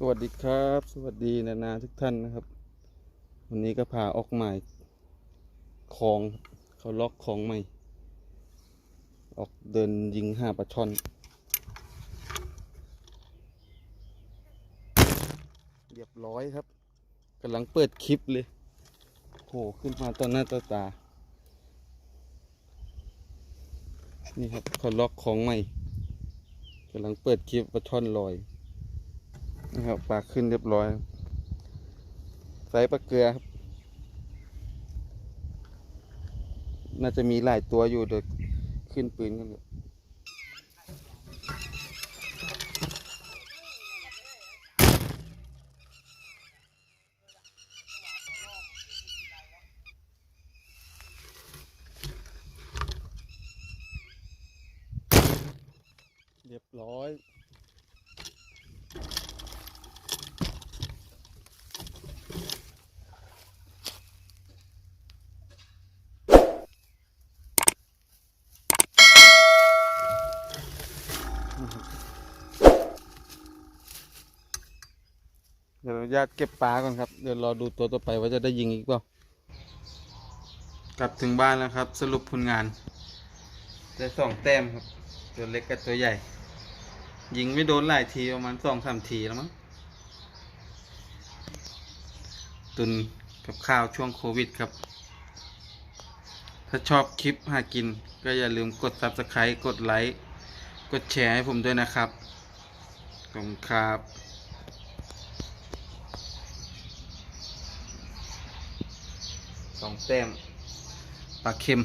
สวัสดีครับ สวัสดีนานาทุกท่านนะครับ วันนี้ก็พาออกใหมายคลองเขาล็อกคลองใหม่ ออกเดินยิงห้าปลาช่อนเรียบร้อยครับกำลังเปิดคลิปเลยโหขึ้นมาตอนหน้าต่อตา นี่ครับเขาล็อกของใหม่กำลังเปิดคลิปปลาช่อนลอย นะครับปลาขึ้นเรียบร้อยไซส์ปลาเกลือครับ น่าจะมีหลายตัวอยู่เดี๋ยวขึ้นปืนกันเลยเรียบร้อย เดี๋ยวอนุญาตเก็บปลาก่อนครับ เดี๋ยวรอดูตัวต่อไปว่าจะได้ยิงอีกเปล่ากลับถึงบ้านแล้วครับ สรุปผลงานได้สองแต้มครับ ตัวเล็กกับตัวใหญ่ ยิงไม่โดนหลายทีประมาณสองสามทีแล้วมั้งตุนกับข้าวช่วงโควิดครับ ถ้าชอบคลิปหากิน ก็อย่าลืมกด subscribe กดไลค์ กดแชร์ให้ผมด้วยนะครับ ขอบคุณครับ สองแต้มปลาเค็ม